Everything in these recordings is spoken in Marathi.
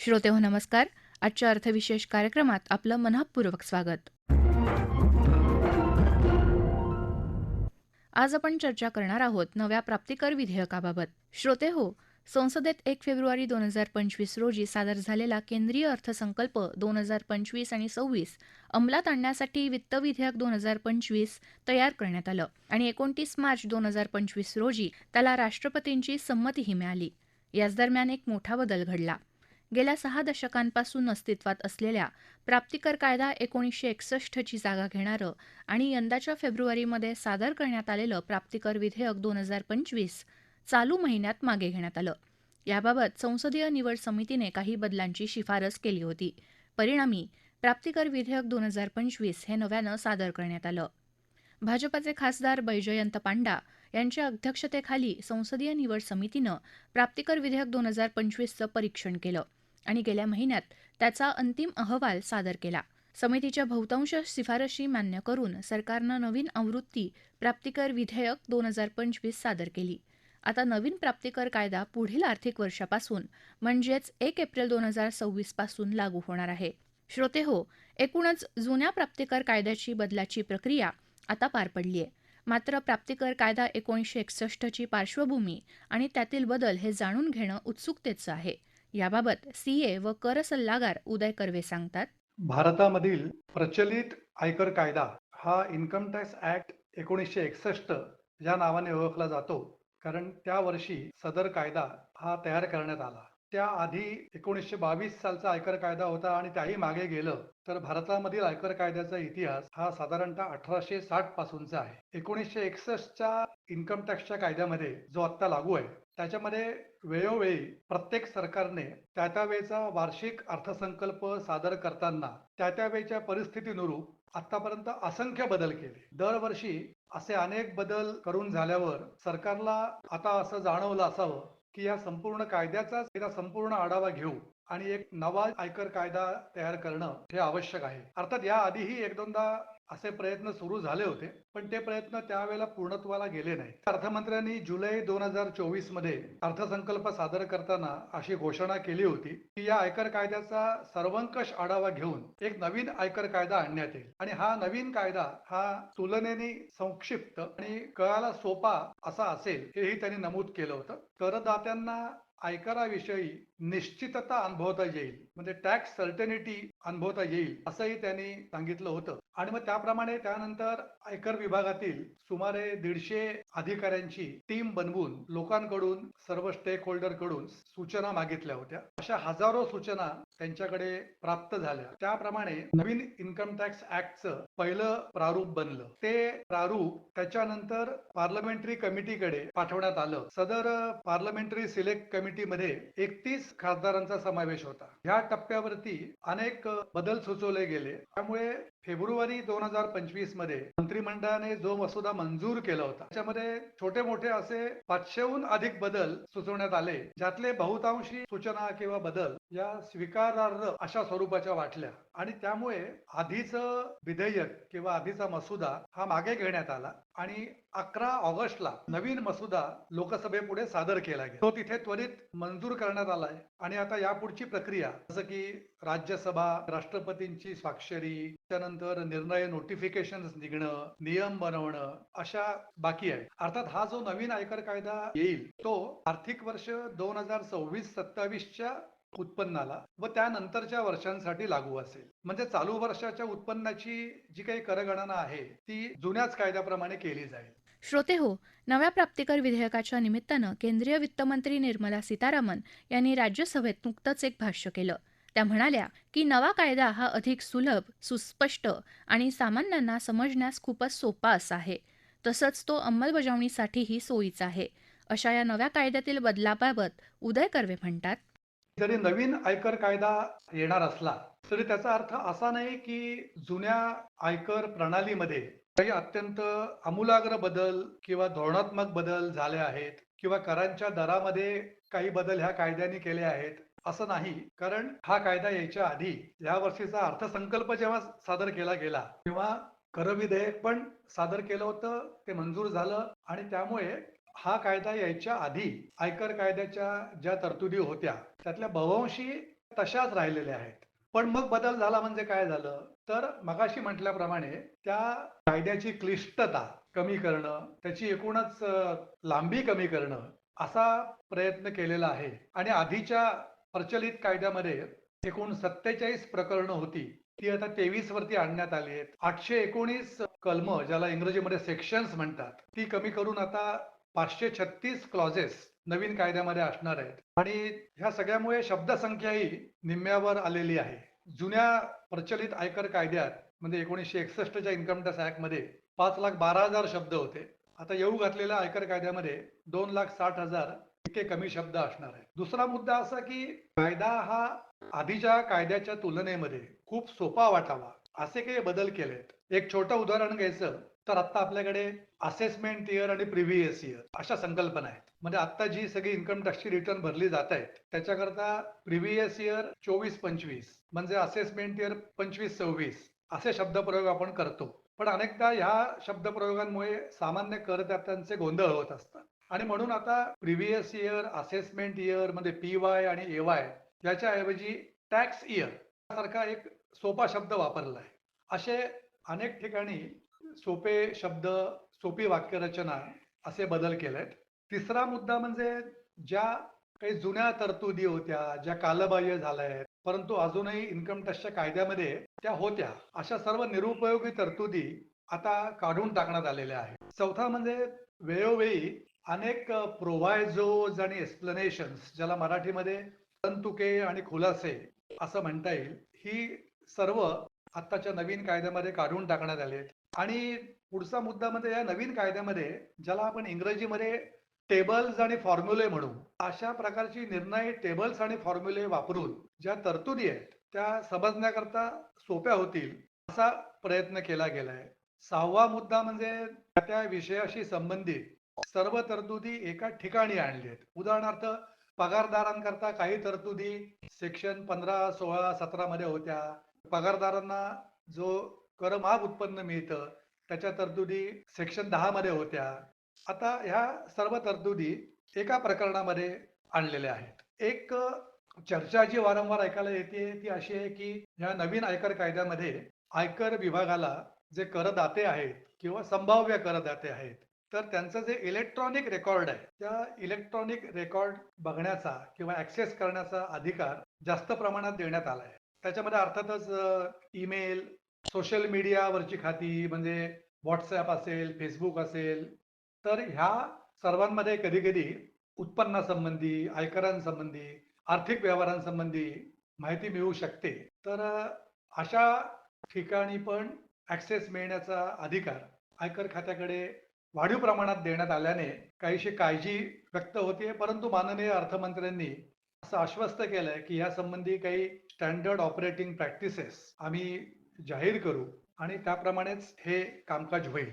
श्रोते हो नमस्कार. आजच्या अर्थविशेष कार्यक्रमात आपलं मनःपूर्वक स्वागत. आज आपण चर्चा करणार आहोत नव्या प्राप्तिकर विधेयकाबाबत. श्रोते हो संसदेत एक फेब्रुवारी दोन हजार पंचवीस रोजी सादर झालेला केंद्रीय अर्थसंकल्प दोन हजार पंचवीस आणि सव्वीस अंमलात आणण्यासाठी वित्त विधेयक दोन हजार पंचवीस तयार करण्यात आलं आणि एकोणतीस मार्च दोन हजार पंचवीस रोजी त्याला राष्ट्रपतींची संमतीही मिळाली. याच दरम्यान एक मोठा बदल घडला. गेल्या सहा दशकांपासून अस्तित्वात असलेल्या प्राप्तिकर कायदा एकोणीसशे एकसष्टची जागा घेणारं आणि यंदाच्या फेब्रुवारीमध्ये सादर करण्यात आलेलं प्राप्तिकर विधेयक दोन हजार पंचवीस चालू महिन्यात मागे घेण्यात आलं. याबाबत संसदीय निवड समितीने काही बदलांची शिफारस केली होती. परिणामी प्राप्तिकर विधेयक दोन हजार पंचवीस हे नव्यानं सादर करण्यात आलं. भाजपाचे खासदार बैजयंत पांडा यांच्या अध्यक्षतेखाली संसदीय निवड समितीनं प्राप्तिकर विधेयक दोन हजार पंचवीसचं परीक्षण केलं. आणि गेल्या महिन्यात त्याचा अंतिम अहवाल सादर केला. समितीच्या बहुतांश शिफारशी मान्य करून सरकारनं नवीन आवृत्ती प्राप्तिकर विधेयक दोन हजार पंचवीस सादर केली. आता नवीन प्राप्तिकर कायदा पुढील आर्थिक वर्षापासून म्हणजेच एक एप्रिल दोन हजार सव्वीसपासून लागू होणार आहे. श्रोते हो एकूणच जुन्या प्राप्तिकर कायद्याची बदलाची प्रक्रिया आता पार पडली आहे मात्र प्राप्तिकर कायदा एकोणीसशे एकसष्टची पार्श्वभूमी आणि त्यातील बदल हे जाणून घेणं उत्सुकतेचं आहे. याबाबत सीए व कर सल्लागार उदय कर्वे सांगतात. भारतामधील प्रचलित आयकर कायदा हा इन्कम टॅक्स ऍक्ट एकोणीसशे एकसष्ट या नावाने ओळखला जातो. कारण त्या वर्षी सदर कायदा हा तयार करण्यात आला. त्याआधी एकोणीसशे बावीस सालचा आयकर कायदा होता आणि त्याही मागे गेलं. तर भारतामधील आयकर कायद्याचा इतिहास हा साधारणतः अठराशे साठ पासूनचा आहे. एकोणीसशे एकसष्टच्या इन्कम टॅक्सच्या कायद्यामध्ये जो आत्ता लागू आहे त्याच्यामध्ये वेळोवेळी प्रत्येक सरकारने त्या त्या वेळचा वार्षिक अर्थसंकल्प सादर करताना त्या त्या वेळच्या परिस्थितीनुरूप आतापर्यंत असंख्य बदल केले. दरवर्षी असे अनेक बदल करून झाल्यावर सरकारला आता असं जाणवलं असावं की या संपूर्ण कायद्याचाच एकदा संपूर्ण आढावा घेऊ आणि एक नवा आयकर कायदा तयार करणं हे आवश्यक आहे. अर्थात या आधीही एक दोनदा असे प्रयत्न सुरू झाले होते पण ते प्रयत्न त्यावेळेला पूर्णत्वाला गेले नाही अर्थमंत्र्यांनी जुलै दोन हजार चोवीसमध्ये अर्थसंकल्प सादर करताना अशी घोषणा केली होती की या आयकर कायद्याचा सर्वंकष आढावा घेऊन एक नवीन आयकर कायदा आणण्यात येईल. आणि हा नवीन कायदा हा तुलनेने संक्षिप्त आणि कळाला सोपा असा असेल हेही त्यांनी नमूद केलं होतं. करदात्यांना आयकराविषयी निश्चितता अनुभवता येईल. म्हणजे टॅक्स सर्टनिटी अनुभवता येईल असंही त्यांनी सांगितलं होतं. आणि मग त्याप्रमाणे त्यानंतर आयकर विभागातील सुमारे दीडशे अधिकाऱ्यांची टीम बनवून लोकांकडून सर्व स्टेक होल्डरकडून सूचना मागितल्या होत्या. अशा हजारो सूचना त्यांच्याकडे प्राप्त झाल्या. त्याप्रमाणे नवीन इन्कम टॅक्स ऍक्टचं पहिलं प्रारूप बनलं. ते प्रारूप त्याच्यानंतर पार्लमेंटरी कमिटीकडे पाठवण्यात आलं. सदर पार्लमेंटरी सिलेक्ट कमिटीमध्ये एकतीस खासदारांचा समावेश होता. ह्या टप्प्यावरती अनेक बदल सुचवले गेले. त्यामुळे फेब्रुवारी दोन हजार पंचवीसमध्ये मंत्रिमंडळाने जो मसुदा मंजूर केला होता त्याच्यामध्ये छोटे मोठे असे पाचशेहून अधिक बदल सुचवण्यात आले ज्यातले बहुतांशी सूचना किंवा बदल या स्वीकारार्ह अशा स्वरूपाच्या वाटल्या. आणि त्यामुळे आधीच विधेयक किंवा आधीचा मसुदा हा मागे घेण्यात आला आणि अकरा ऑगस्टला नवीन मसुदा लोकसभेपुढे सादर केला गेला. तो तिथे त्वरित मंजूर करण्यात आलाय. आणि आता यापुढची प्रक्रिया जसं की राज्यसभा राष्ट्रपतींची स्वाक्षरी त्यानंतर निर्णय नोटिफिकेशन निघणं नियम बनवणं अशा बाकी आहे अर्थात हा जो नवीन आयकर कायदा येईल तो आर्थिक वर्ष दोन हजार सव्वीस सत्तावीसच्या उत्पन्नाला व त्यानंतरच्या वर्षांसाठी लागू असेल. म्हणजे चालू वर्षाच्या उत्पन्नाची जी काही करगणना आहे ती जुन्याच कायद्याप्रमाणे केली जाईल. श्रोते हो नव्या प्राप्तिकर विधेयकाच्या निमित्तानं केंद्रीय वित्तमंत्री निर्मला सीतारामन यांनी राज्यसभेत नुकतंच एक भाष्य केलं. त्या म्हणाल्या की नवा कायदा हा अधिक सुलभ सुस्पष्ट आणि सामान्यांना समजण्यास खूपच सोपा असा आहे. तसंच तो अंमलबजावणीसाठीही सोयीचा आहे. अशा या नव्या कायद्यातील बदलाबाबत उदय कर्वे म्हणतात. जरी नवीन आयकर कायदा येणार असला तरी त्याचा अर्थ असा नाही की जुन्या आयकर प्रणालीमध्ये काही अत्यंत आमूलाग्र बदल किंवा धोरणात्मक बदल झाले आहेत किंवा करांच्या दरामध्ये काही बदल ह्या कायद्याने केले आहेत असं नाही. कारण हा कायदा यायच्या आधी या वर्षीचा अर्थसंकल्प जेव्हा सादर केला गेला तेव्हा कर विधेयक पण सादर केलं होतं ते मंजूर झालं आणि त्यामुळे हा कायदा यायच्या आधी आयकर कायद्याच्या ज्या तरतुदी होत्या त्यातल्या बहुंशी तशाच राहिलेल्या आहेत. पण मग बदल झाला म्हणजे काय झालं? तर मगाशी म्हटल्याप्रमाणे त्या कायद्याची क्लिष्टता कमी करणं त्याची एकूणच लांबी कमी करणं असा प्रयत्न केलेला आहे. आणि आधीच्या प्रचलित कायद्यामध्ये एकूण सत्तेचाळीस प्रकरणं होती. ती आता तेवीस वरती आणण्यात आली आहेत. आठशे एकोणीस कलम ज्याला इंग्रजीमध्ये सेक्शन्स म्हणतात ती कमी करून आता पाचशे छत्तीस क्लॉजेस नवीन कायद्यामध्ये असणार आहेत. आणि ह्या सगळ्यामुळे शब्दसंख्याही निम्म्यावर आलेली आहे. जुन्या प्रचलित आयकर कायद्यात म्हणजे एकोणीसशे एकसष्टच्या इन्कम टॅक्स ऍक्टमध्ये पाच लाख बारा हजार शब्द होते. आता येऊ घातलेल्या आयकर कायद्यामध्ये दोन लाख साठ हजार इतके कमी शब्द असणार आहे दुसरा मुद्दा असा की कायदा हा आधीच्या कायद्याच्या तुलनेमध्ये खूप सोपा वाटावा असे काही बदल केलेत. एक छोटं उदाहरण घ्यायचं. तर आता आपल्याकडे असेसमेंट इयर आणि प्रिव्हियस इयर अशा संकल्पना आहेत. म्हणजे आता जी सगळी इन्कम टॅक्सची रिटर्न भरली जात आहेत त्याच्याकरता प्रिव्हियस इयर चोवीस पंचवीस म्हणजे असेसमेंट इयर पंचवीस सव्वीस असे शब्दप्रयोग आपण करतो. पण अनेकदा ह्या शब्दप्रयोगांमुळे सामान्य करदात्यांचे गोंधळ होत असतात. आणि म्हणून आता प्रिव्हियस इयर असेसमेंट इयरमध्ये पी वाय आणि ए वाय याच्याऐवजी टॅक्स इयर सारखा एक सोपा शब्द वापरला आहे. असे अनेक ठिकाणी सोपे शब्द सोपी वाक्यरचना असे बदल केलेत. तिसरा मुद्दा म्हणजे ज्या काही जुन्या तरतुदी होत्या ज्या कालबाह्य झाल्या आहेत परंतु अजूनही इन्कम टॅक्सच्या कायद्यामध्ये त्या होत्या अशा सर्व निरुपयोगी तरतुदी आता काढून टाकण्यात आलेल्या आहेत. चौथा म्हणजे वेळोवेळी अनेक प्रोव्हायझोज आणि एक्सप्लेनेशन्स ज्याला मराठीमध्ये तंतुके आणि खुलासे असं म्हणता येईल ही सर्व आत्ताच्या नवीन कायद्यामध्ये काढून टाकण्यात आले आणि पुढचा मुद्दा म्हणजे या नवीन कायद्यामध्ये ज्याला आपण इंग्रजीमध्ये टेबल्स आणि फॉर्म्युले म्हणू अशा प्रकारची निर्णय टेबल्स आणि फॉर्म्युले वापरून ज्या तरतुदी आहेत त्या समजण्याकरता सोप्या होतील असा प्रयत्न केला गेलाय. सहावा मुद्दा म्हणजे त्या विषयाशी संबंधित सर्व तरतुदी एका ठिकाणी आणली आहेत. उदाहरणार्थ पगारदारांकरता काही तरतुदी सेक्शन पंधरा सोळा सतरा मध्ये होत्या. पगारदारांना जो करमाग उत्पन्न मिळतं. त्याच्या तरतुदी सेक्शन दहा मध्ये होत्या. आता ह्या सर्व तरतुदी एका प्रकरणामध्ये आणलेल्या आहेत. एक चर्चा जी वारंवार ऐकायला येते ती अशी आहे की ह्या नवीन आयकर कायद्यामध्ये आयकर विभागाला जे करदाते आहेत किंवा संभाव्य करदाते आहेत तर त्यांचं जे इलेक्ट्रॉनिक रेकॉर्ड आहे त्या इलेक्ट्रॉनिक रेकॉर्ड बघण्याचा किंवा ऍक्सेस करण्याचा अधिकार जास्त प्रमाणात देण्यात आला आहे. त्याच्यामध्ये अर्थातच ईमेल सोशल मीडियावरची खाती म्हणजे व्हॉट्सॲप असेल फेसबुक असेल तर ह्या सर्वांमध्ये कधी कधी उत्पन्नासंबंधी आयकरांसंबंधी आर्थिक व्यवहारांसंबंधी माहिती मिळू शकते. तर अशा ठिकाणी पण ॲक्सेस मिळण्याचा अधिकार आयकर खात्याकडे वाढीव प्रमाणात देण्यात आल्याने काहीशी काळजी व्यक्त होते परंतु माननीय अर्थमंत्र्यांनी असं आश्वस्त केलंय की या संबंधी काही स्टँडर्ड ऑपरेटिंग प्रॅक्टिसेस आम्ही जाहीर करू आणि त्याप्रमाणेच हे कामकाज होईल.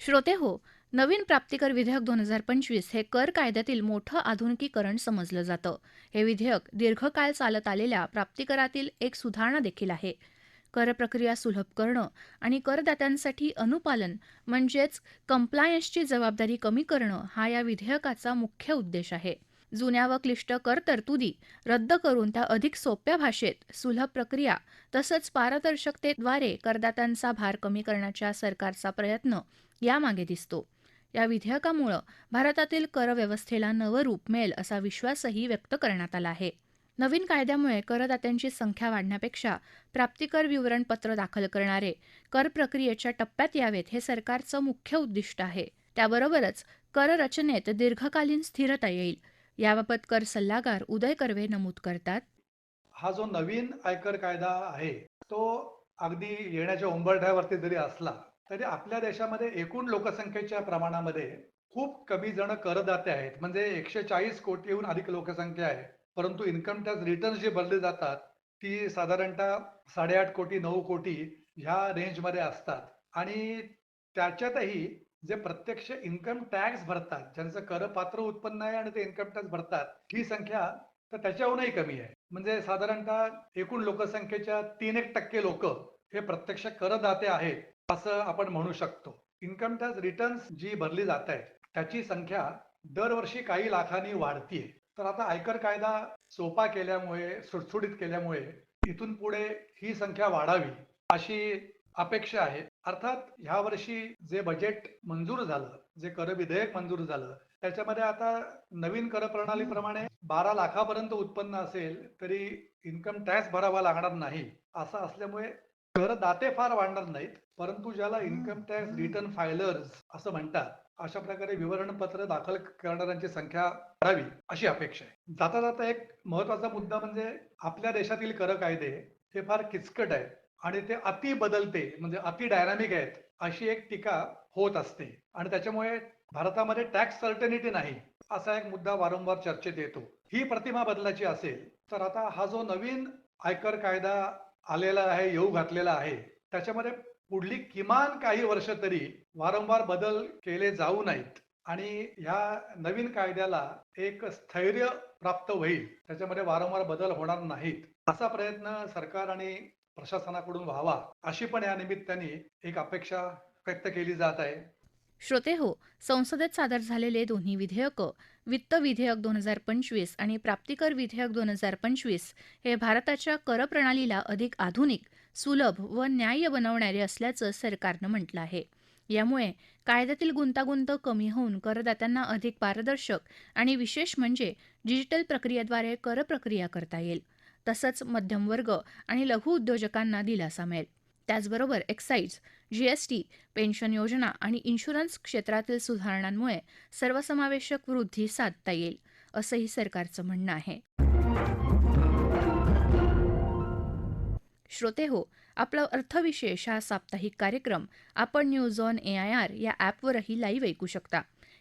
श्रोते हो नवीन प्राप्तिकर विधेयक दोन हजार पंचवीस हे कर कायद्यातील मोठं आधुनिकीकरण समजलं जातं. हे विधेयक दीर्घकाळ चालत आलेल्या प्राप्तिकरातील एक सुधारणा देखील आहे. कर प्रक्रिया सुलभ करणं आणि करदात्यांसाठी अनुपालन म्हणजेच कंप्लायन्सची जबाबदारी कमी करणं हा या विधेयकाचा मुख्य उद्देश आहे. जुन्या व क्लिष्ट कर तरतुदी रद्द करून त्या अधिक सोप्या भाषेत सुलभ प्रक्रिया तसंच पारदर्शकतेद्वारे करदात्यांचा भार कमी करण्याच्या सरकारचा प्रयत्न यामागे दिसतो. या विधेयकामुळं भारतातील करव्यवस्थेला नवं रूप मिळेल असा विश्वासही व्यक्त करण्यात आला आहे. नवीन कायद्यामुळे करदात्यांची संख्या वाढण्यापेक्षा प्राप्तिकर विवरणपत्र दाखल करणारे कर प्रक्रियेच्या टप्प्यात यावेत हे सरकारचं मुख्य उद्दिष्ट आहे. त्याबरोबरच कर रचनेत दीर्घकालीन स्थिरता येईल. याबाबत कर सल्लागार उदय कर्वे नमूद करतात. हा जो नवीन आयकर कायदा आहे तो अगदी येण्याच्या उंबरठ्यावरती जरी असला तरी आपल्या देशामध्ये एकूण लोकसंख्येच्या प्रमाणामध्ये खूप कमी जण करदाते आहेत. म्हणजे एकशे चाळीस कोटीहून अधिक लोकसंख्या आहे. परंतु इन्कम टॅक्स रिटर्न जे भरले जातात ती साधारणतः साडेआठ कोटी नऊ कोटी ह्या रेंजमध्ये असतात. आणि त्याच्यातही जे प्रत्यक्ष इन्कम टॅक्स भरतात ज्यांचं करपात्र उत्पन्न आहे आणि ते इन्कम टॅक्स भरतात ही संख्या तर त्याच्याहूनही कमी आहे. म्हणजे साधारणतः एकूण लोकसंख्येच्या तीन एक टक्के लोक हे प्रत्यक्ष करदाते आहेत असं आपण म्हणू शकतो. इन्कम टॅक्स रिटर्न्स जी भरली जात आहे त्याची संख्या दरवर्षी काही लाखांनी वाढतीये. तर आता आयकर कायदा सोपा केल्यामुळे सुटसुटीत केल्यामुळे इथून पुढे ही संख्या वाढावी अशी अपेक्षा आहे. अर्थात ह्या वर्षी जे बजेट मंजूर झालं जे कर विधेयक मंजूर झालं त्याच्यामध्ये आता नवीन कर प्रणालीप्रमाणे बारा लाखापर्यंत उत्पन्न असेल तरी इन्कम टॅक्स भरावा लागणार नाही. असं असल्यामुळे करदाते फार वाढणार नाहीत परंतु ज्याला इन्कम टॅक्स रिटर्न फायलर्स असं म्हणतात अशा प्रकारे विवरणपत्र दाखल करणाऱ्यांची संख्या वाढावी अशी अपेक्षा आहे. जाता जाता एक महत्त्वाचा मुद्दा म्हणजे आपल्या देशातील कर कायदे हे फार किचकट आहेत. आणि ते अति बदलते म्हणजे अति डायनामिक आहेत अशी एक टीका होत असते. आणि त्याच्यामुळे भारतामध्ये टॅक्स सर्टनिटी नाही असा एक मुद्दा वारंवार चर्चेत येतो. ही प्रतिमा बदलाची असेल तर आता हा जो नवीन आयकर कायदा आलेला आहे येऊ घातलेला आहे त्याच्यामध्ये पुढली किमान काही वर्ष तरी वारंवार बदल केले जाऊ नयेत आणि ह्या नवीन कायद्याला एक स्थैर्य प्राप्त होईल त्याच्यामध्ये वारंवार बदल होणार नाहीत असा प्रयत्न सरकार आणि प्रशासनाकडून व्हावा अशी पण या निमित्ताने एक अपेक्षा व्यक्त केली जात आहे. श्रोते हो संसदेत सादर झालेले दोन्ही विधेयकं वित्त विधेयक दोन हजार पंचवीस आणि प्राप्तिकर विधेयक दोन हजार पंचवीस हे भारताच्या कर प्रणालीला अधिक आधुनिक सुलभ व न्याय्य बनवणारे असल्याचं सरकारनं म्हटलं आहे. यामुळे कायद्यातील गुंतागुंत कमी होऊन करदात्यांना अधिक पारदर्शक आणि विशेष म्हणजे डिजिटल प्रक्रियेद्वारे कर प्रक्रिया करता येईल. तसंच मध्यमवर्ग आणि लघु उद्योजकांना दिलासा मिळेल. त्याचबरोबर एक्साईज जीएसटी पेन्शन योजना आणि इन्शुरन्स क्षेत्रातील सुधारणांमुळे सर्वसमावेशक वृद्धी साधता येईल असंही सरकारचं म्हणणं आहे. श्रोते हो आपला अर्थविशेष हा साप्ताहिक कार्यक्रम आपण news on A I R या ॲपवरही लाईव्ह ऐकू शकता.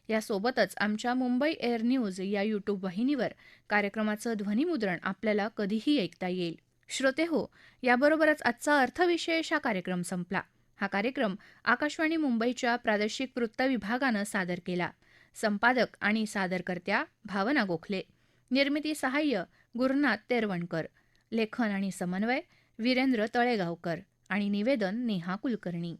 यासोबतच आमच्या मुंबई एअर न्यूज या यूट्यूब वाहिनीवर कार्यक्रमाचं ध्वनिमुद्रण आपल्याला कधीही ऐकता येईल. श्रोते हो याबरोबरच आजचा अर्थविशेष हा कार्यक्रम संपला. हा कार्यक्रम आकाशवाणी मुंबईच्या प्रादेशिक वृत्त विभागानं सादर केला. संपादक आणि सादरकर्त्या भावना गोखले. निर्मिती सहाय्य गुरुनाथ तेरवणकर. लेखन आणि समन्वय वीरेंद्र तळेगावकर. आणि निवेदन नेहा कुलकर्णी.